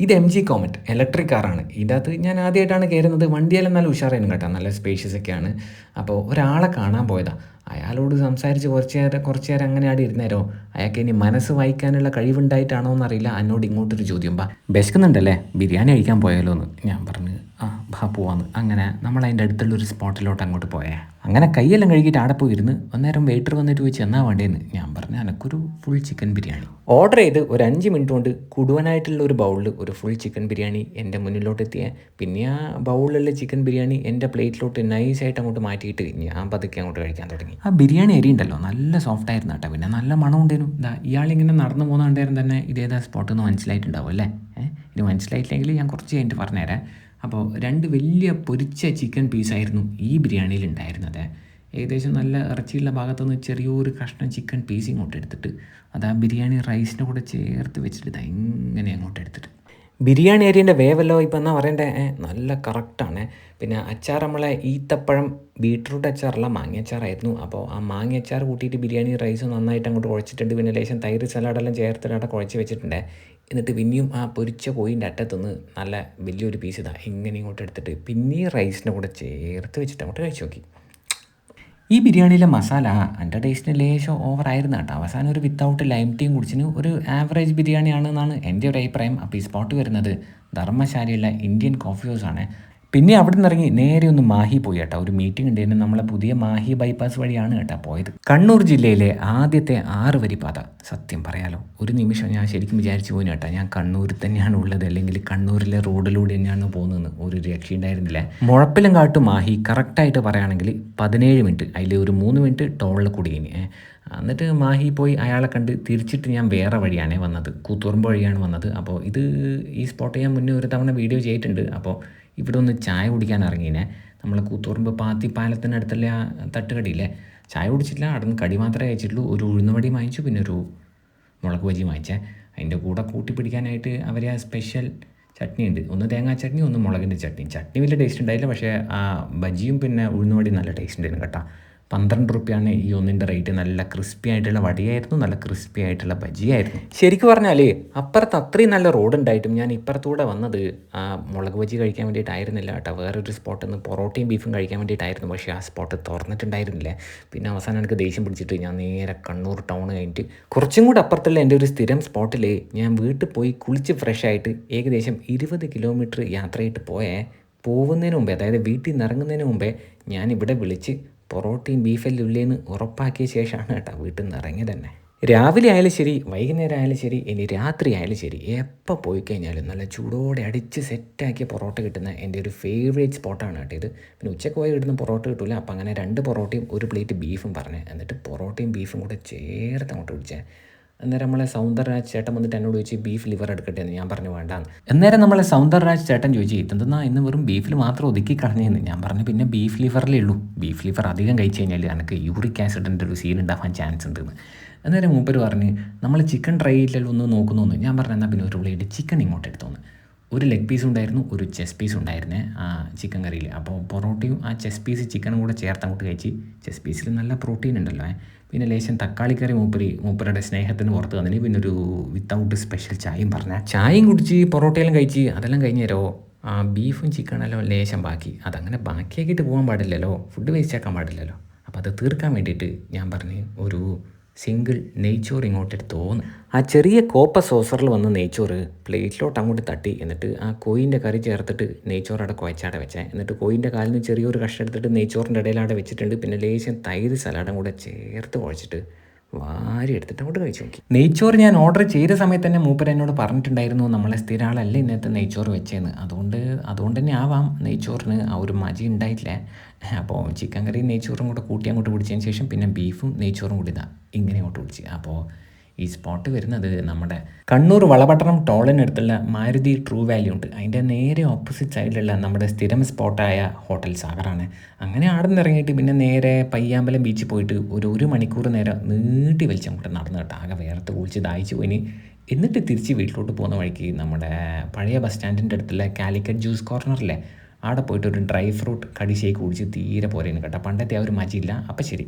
ഇത് M G comet electric കാറാണ് ഇതിനകത്ത് ഞാൻ ആദ്യമായിട്ടാണ് കയറുന്നത്. വണ്ടിയെല്ലാം നല്ല ഉഷാറായിരുന്നു കേട്ടോ. നല്ല സ്പേഷ്യസ് ഒക്കെയാണ്. അപ്പോൾ ഒരാളെ കാണാൻ പോയതാണ് അയാളോട് സംസാരിച്ച് കുറച്ച് നേരം കുറച്ച് നേരം അങ്ങനെ ആടി ഇരുന്നേരോ? അയാൾക്ക് ഇനി മനസ്സ് വായിക്കാനുള്ള കഴിവുണ്ടായിട്ടാണോ എന്നറിയില്ല. എന്നോട് ഇങ്ങോട്ടൊരു ചോദ്യം ബാ വിശക്കുന്നുണ്ടല്ലേ? ബിരിയാണി കഴിക്കാൻ പോയാലോ എന്ന് ഞാൻ പറഞ്ഞു ആ ബാ പോവാന്ന്. അങ്ങനെ നമ്മൾ അതിന്റെ അടുത്തുള്ള ഒരു സ്പോട്ടിലോട്ട് അങ്ങോട്ട് പോയേ. അങ്ങനെ കൈയെല്ലാം കഴുകിയിട്ട് ആടെ പോയിരുന്ന് അന്നേരം വെയിറ്റർ വന്നിട്ട് ചോദിച്ചു എന്നാ വേണ്ടേന്ന് ഞാൻ പറഞ്ഞു എനക്കൊരു ഫുൾ ചിക്കൻ ബിരിയാണി. ഓർഡർ ചെയ്ത് ഒരു അഞ്ച് മിനിറ്റ് കൊണ്ട് കുടുവനായിട്ടുള്ള ഒരു ബൗളിൽ ഒരു ഫുൾ ചിക്കൻ ബിരിയാണി എന്റെ മുന്നിലോട്ട് എത്തിയ. പിന്നെ ആ ബൗളിലുള്ള ചിക്കൻ ബിരിയാണി എന്റെ പ്ലേറ്റിലോട്ട് നൈസായിട്ട് അങ്ങോട്ട് മാറ്റിയിട്ട് ഞാൻ പതുക്കെ അങ്ങോട്ട് കഴിക്കാൻ തുടങ്ങി. ആ ബിരിയാണി അരി ഉണ്ടല്ലോ നല്ല സോഫ്റ്റ് ആയിരുന്നു കേട്ടോ. പിന്നെ നല്ല മണം ഉണ്ടായിരുന്നു ഇതാ ഇയാളിങ്ങനെ നടന്നു പോകുന്ന കണ്ടായിരുന്നു തന്നെ ഇതേതാ സ്പോട്ടെന്ന് മനസ്സിലായിട്ടുണ്ടാവും അല്ലേ? ഇനി മനസ്സിലായിട്ടില്ലെങ്കിൽ ഞാൻ കുറച്ച് കഴിഞ്ഞിട്ട് പറഞ്ഞുതരാം. അപ്പോൾ രണ്ട് വലിയ പൊരിച്ച ചിക്കൻ പീസായിരുന്നു ഈ ബിരിയാണിയിൽ ഉണ്ടായിരുന്നത്. ഏകദേശം നല്ല ഇറച്ചിയുള്ള ഭാഗത്തുനിന്ന് ചെറിയൊരു കഷ്ണം ചിക്കൻ പീസ് ഇങ്ങോട്ട് എടുത്തിട്ട് അത് ആ ബിരിയാണി റൈസിന്റെ കൂടെ ചേർത്ത് വെച്ചിട്ട് ഇങ്ങനെ അങ്ങോട്ട് എടുത്തിട്ട്. ബിരിയാണി അരിന്റെ വേവല്ലോ ഇപ്പം എന്നാ പറയണ്ടേ? ഏ, നല്ല കറക്റ്റാണ് പിന്നെ അച്ചാർ നമ്മളെ ഈത്തപ്പഴം ബീട്രൂട്ട് അച്ചാറല്ല മാങ്ങ അച്ചാറായിരുന്നു അപ്പോൾ ആ മാങ്ങ അച്ചാർ കൂട്ടിയിട്ട് ബിരിയാണി റൈസ് നന്നായിട്ട് അങ്ങോട്ട് കുഴച്ചിട്ടുണ്ട്. പിന്നെ ലേശം തൈര് സലാഡെല്ലാം ചേർത്തിട്ട് അവിടെ കുഴച്ച് വെച്ചിട്ടുണ്ട്. എന്നിട്ട് പിന്നെയും ആ പൊരിച്ച കോയിന്റെ അറ്റത്തുനിന്ന് നല്ല വലിയൊരു പീസ് ഇതാ ഇങ്ങനെ ഇങ്ങോട്ട് എടുത്തിട്ട് പിന്നെയും റൈസിന്റെ കൂടെ ചേർത്ത് വെച്ചിട്ട് അങ്ങോട്ട് കഴിച്ചു നോക്കി. ഈ ബിരിയാണിയിലെ മസാല എന്റെ ടേസ്റ്റിന് ലേശം ഓവറായിരുന്നു കേട്ടോ. അവസാനം ഒരു വിത്തൗട്ട് ലൈം ടീം കുടിച്ചിന് ഒരു ആവറേജ് ബിരിയാണിയാണെന്നാണ് എന്റെ ഒരു അഭിപ്രായം. അപ്പോൾ ഈ സ്പോട്ട് വരുന്നത് ധർമ്മശാലയുള്ള ഇന്ത്യൻ കോഫി ഹൗസ് ആണ്. പിന്നെ അവിടെ നിന്ന് ഇറങ്ങി നേരെ ഒന്ന് മാഹി പോയി കേട്ടോ. ഒരു മീറ്റിംഗ് ഉണ്ടായിരുന്നു. നമ്മളെ പുതിയ മാഹി ബൈപ്പാസ് വഴിയാണ് കേട്ടോ പോയത്. കണ്ണൂർ ജില്ലയിലെ ആദ്യത്തെ ആറ് വരി പാത. സത്യം പറയാലോ ഒരു നിമിഷം ഞാൻ ശരിക്കും വിചാരിച്ചു പോയി കേട്ടോ. ഞാൻ കണ്ണൂരിൽ തന്നെയാണ് ഉള്ളത്. അല്ലെങ്കിൽ കണ്ണൂരിലെ റോഡിലൂടെ തന്നെയാണ് പോകുന്നത് ഒരു രക്ഷയുണ്ടായിരുന്നില്ല മുഴപ്പിലും കാട്ട് മാഹി കറക്റ്റായിട്ട് പറയുകയാണെങ്കിൽ പതിനേഴ് മിനിറ്റ് അതിൽ ഒരു മൂന്ന് മിനിറ്റ് ടോളിൽ കുടുങ്ങിനി ഏ. എന്നിട്ട് മാഹി പോയി അയാളെ കണ്ട് തിരിച്ചിട്ട് ഞാൻ വേറെ വഴിയാണ് വന്നത്. കൂത്തുറമ്പ് വഴിയാണ് വന്നത്. അപ്പോൾ ഇത് ഈ സ്പോട്ട് ഞാൻ മുന്നേ ഒരു തവണ വീഡിയോ ചെയ്തിട്ടുണ്ട്. അപ്പോൾ ഇവിടെ ഒന്ന് ചായ കുടിക്കാൻ ഇറങ്ങിനെ. നമ്മൾ കൂത്തുറുമ്പ് പാത്തി പാലത്തിനടുത്തുള്ള ആ തട്ടുകടിയില്ലേ ചായ കുടിച്ചിട്ടില്ല. അവിടെ നിന്ന് കടി മാത്രമേ കഴിച്ചിട്ടുള്ളൂ. ഒരു ഉഴുന്നുവടി വാങ്ങിച്ചു. പിന്നെ ഒരു മുളക് ബജി വാങ്ങിച്ചേ. അതിന്റെ കൂടെ കൂട്ടി പിടിക്കാനായിട്ട് അവർ ആ സ്പെഷ്യൽ ചട്നി ഉണ്ട്. ഒന്ന് തേങ്ങാ ചട്നി ഒന്ന് മുളകിന്റെ ചട്നി. ചട്നി വലിയ ടേസ്റ്റ് ഉണ്ടായില്ല. പക്ഷേ ആ ബജിയും പിന്നെ ഉഴുന്നുവടി നല്ല ടേസ്റ്റ് ഉണ്ടായിരുന്നു കേട്ടോ. പന്ത്രണ്ട് റുപ്യാണ് ഈ ഒന്നിന്റെ റേറ്റ് നല്ല ക്രിസ്പി ആയിട്ടുള്ള വടിയായിരുന്നു നല്ല ക്രിസ്പി ആയിട്ടുള്ള ബജിയായിരുന്നു. ശരിക്കും പറഞ്ഞാൽ അപ്പുറത്ത് അത്രയും നല്ല റോഡ് ഉണ്ടായിട്ടും ഞാൻ ഇപ്പുറത്തൂടെ വന്നത് ആ മുളക് ബജി കഴിക്കാൻ വേണ്ടിയിട്ടായിരുന്നില്ല കേട്ടോ. വേറൊരു സ്പോട്ടിൽ നിന്ന് പൊറോട്ടയും ബീഫും കഴിക്കാൻ വേണ്ടിയിട്ടായിരുന്നു. പക്ഷേ ആ സ്പോട്ട് തുറന്നിട്ടുണ്ടായിരുന്നില്ല. പിന്നെ അവസാനം എനിക്ക് ദേഷ്യം പിടിച്ചിട്ട് ഞാൻ നേരെ കണ്ണൂർ ടൗൺ കഴിഞ്ഞിട്ട് കുറച്ചും കൂടി അപ്പുറത്തുള്ള എന്റെ ഒരു സ്ഥിരം സ്പോട്ടിൽ ഞാൻ വീട്ടിൽ പോയി കുളിച്ച് ഫ്രഷ് ആയിട്ട് ഏകദേശം ഇരുപത് കിലോമീറ്റർ യാത്രയായിട്ട് പോയേ. പോകുന്നതിന് മുമ്പേ അതായത് വീട്ടിൽ നിന്ന് ഇറങ്ങുന്നതിന് മുമ്പേ ഞാൻ ഇവിടെ വിളിച്ച് പൊറോട്ടയും ബീഫെല്ലാം ഉള്ളേന്ന് ഉറപ്പാക്കിയ ശേഷമാണ് കേട്ടോ വീട്ടിൽ നിന്ന് ഇറങ്ങിയത് തന്നെ. രാവിലെ ആയാലും ശരി വൈകുന്നേരം ആയാലും ശരി ഇനി രാത്രി ആയാലും ശരി എപ്പോൾ പോയി കഴിഞ്ഞാലും നല്ല ചൂടോടെ അടിച്ച് സെറ്റാക്കിയ പൊറോട്ട കിട്ടുന്ന എന്റെ ഒരു ഫേവറേറ്റ് സ്പോട്ടാണ് കേട്ടോ ഇത്. പിന്നെ ഉച്ചയ്ക്ക് പോയി കിട്ടുന്ന പൊറോട്ട കിട്ടില്ല അപ്പം അങ്ങനെ രണ്ട് പൊറോട്ടയും ഒരു പ്ലേറ്റ് ബീഫും പറഞ്ഞു എന്നിട്ട് പൊറോട്ടയും ബീഫും കൂടെ ചേർത്ത് അങ്ങോട്ട് പിടിച്ചേ അന്നേരം നമ്മളെ സൗന്ദർരാജ് ചേട്ടൻ വന്നിട്ട് എന്നോട് ചോദിച്ചു ബീഫ് ലിവർ എടുക്കട്ടെ എന്ന് ഞാൻ പറഞ്ഞു വേണ്ടാന്ന്. അന്നേരം നമ്മളെ സൗന്ദർരാജ് ചേട്ടൻ ചോദിച്ചു ഇതെന്താ ഇന്ന് വെറും ബീഫിൽ മാത്രം ഒതുക്കി കളഞ്ഞെന്ന്? ഞാൻ പറഞ്ഞു പിന്നെ ബീഫ് ലിവറിലേ ഉള്ളൂ. ബീഫ് ലിവർ അധികം കഴിച്ചു കഴിഞ്ഞാൽ എനിക്ക് യൂറിക് ആസിഡിന്റെ ഒരു സീൻ ഉണ്ടാവാൻ ചാൻസ് ഉണ്ടെന്ന് അന്നേരം മൂപ്പർ പറഞ്ഞ് നമ്മൾ ചിക്കൻ ട്രൈ ചെയ്തില്ലല്ലോ ഒന്ന് നോക്കുന്നു ഞാൻ പറഞ്ഞു എന്നാൽ പിന്നെ ഒരു പ്ലേറ്റ് ചിക്കൻ ഇങ്ങോട്ട് എടുത്തോന്ന്. ഒരു ലെഗ് പീസ് ഉണ്ടായിരുന്നു ഒരു ചെസ് പീസ് ഉണ്ടായിരുന്നേ ആ ചിക്കൻ കറിയിൽ അപ്പോൾ പൊറോട്ടയും ആ ചെസ് പീസ് ചിക്കനും കൂടെ ചേർത്ത് അങ്ങോട്ട് കഴിച്ച് ചെസ് പീസിൽ നല്ല പ്രോട്ടീൻ ഉണ്ടല്ലോ പിന്നെ ലേശം തക്കാളിക്കറി മൂപ്പരി മൂപ്പരുടെ സ്നേഹത്തിന് പുറത്ത് വന്നിന്. പിന്നെ ഒരു വിത്തൗട്ട് സ്പെഷ്യൽ ചായയും പറഞ്ഞ. ചായയും കുടിച്ച് പൊറോട്ടയെല്ലാം കഴിച്ച് അതെല്ലാം കഴിഞ്ഞേരോ ആ ബീഫും ചിക്കനെല്ലാം ലേശം ബാക്കി. അതങ്ങനെ ബാക്കിയാക്കിയിട്ട് പോകാൻ പാടില്ലല്ലോ ഫുഡ് വേസ്റ്റ് ആക്കാൻ പാടില്ലല്ലോ. അപ്പോൾ അത് തീർക്കാൻ വേണ്ടിയിട്ട് ഞാൻ പറഞ്ഞ് ഒരു സിംഗിൾ നെയ്ച്ചോറ് ഇങ്ങോട്ട് തോന്നും. ആ ചെറിയ കോപ്പ സോസറിൽ വന്ന നെയ്ച്ചോറ് പ്ലേറ്റിലോട്ട് അങ്ങോട്ട് തട്ടി. എന്നിട്ട് ആ കോയിന്റെ കറി ചേർത്തിട്ട് നെയ്ച്ചോറ് അവിടെ കുഴച്ചാടെ വെച്ചേ. എന്നിട്ട് കോയിന്റെ കാലിൽ നിന്ന് ചെറിയൊരു കഷ്ണം എടുത്തിട്ട് നെയ്ച്ചോറിന്റെ ഇടയിൽ വെച്ചിട്ടുണ്ട്. പിന്നെ ലേശം തൈര് സലാഡും കൂടെ ചേർത്ത് കുഴച്ചിട്ട് വാരി എടുത്തിട്ട് അങ്ങോട്ട് കഴിച്ചു നോക്കി. നെയ്ച്ചോറ് ഞാൻ ഓർഡർ ചെയ്ത സമയത്ത് തന്നെ മൂപ്പർ എന്നോട് പറഞ്ഞിട്ടുണ്ടായിരുന്നു നമ്മളെ സ്ഥിര ഇന്നത്തെ നെയ്ച്ചോറ് വെച്ചതെന്ന് അതുകൊണ്ട് അതുകൊണ്ട് തന്നെ ആവാം നെയ്ച്ചോറിന് ആ ഒരു മജി ഉണ്ടായിട്ടില്ല. അപ്പോൾ ചിക്കൻ കറി നെയ്ച്ചോറും കൂടെ കൂട്ടി അങ്ങോട്ട് പിടിച്ചതിന് ശേഷം പിന്നെ ബീഫും നെയ്ച്ചോറും കൂടി ഇതാ ഇങ്ങനെ അങ്ങോട്ട് പിടിച്ച്. അപ്പോൾ ഈ സ്പോട്ട് വരുന്നത് നമ്മുടെ കണ്ണൂർ വളപട്ടണം ടോളിനടുത്തുള്ള മാരുതി ട്രൂ വാല്യൂ ഉണ്ട്. അതിന്റെ നേരെ ഓപ്പോസിറ്റ് സൈഡിലുള്ള നമ്മുടെ സ്ഥിരം സ്പോട്ടായ ഹോട്ടൽ സാഗറാണ്. അങ്ങനെ അവിടെ നിന്ന് ഇറങ്ങിയിട്ട് പിന്നെ നേരെ പയ്യാമ്പലം ബീച്ചിൽ പോയിട്ട് ഒരു ഒരു മണിക്കൂർ നേരം നീട്ടി വലിച്ച് അങ്ങോട്ട് നടന്നു കേട്ടോ. ആകെ വേർത്ത് കുളിച്ച് ദാഹിച്ച് പോയിന്. എന്നിട്ട് തിരിച്ച് വീട്ടിലോട്ട് പോകുന്ന വഴിക്ക് നമ്മുടെ പഴയ ബസ് സ്റ്റാൻഡിന്റെ അടുത്തുള്ള കാലിക്കറ്റ് ജ്യൂസ് കോർണറിലെ അവിടെ പോയിട്ട് ഒരു ഡ്രൈ ഫ്രൂട്ട് കടി ഷേക്ക് കുടിച്ച് തീരെ പോരേനും കേട്ടോ. പണ്ടത്തെ ആ ഒരു മജിയില്ല അപ്പം ശരി.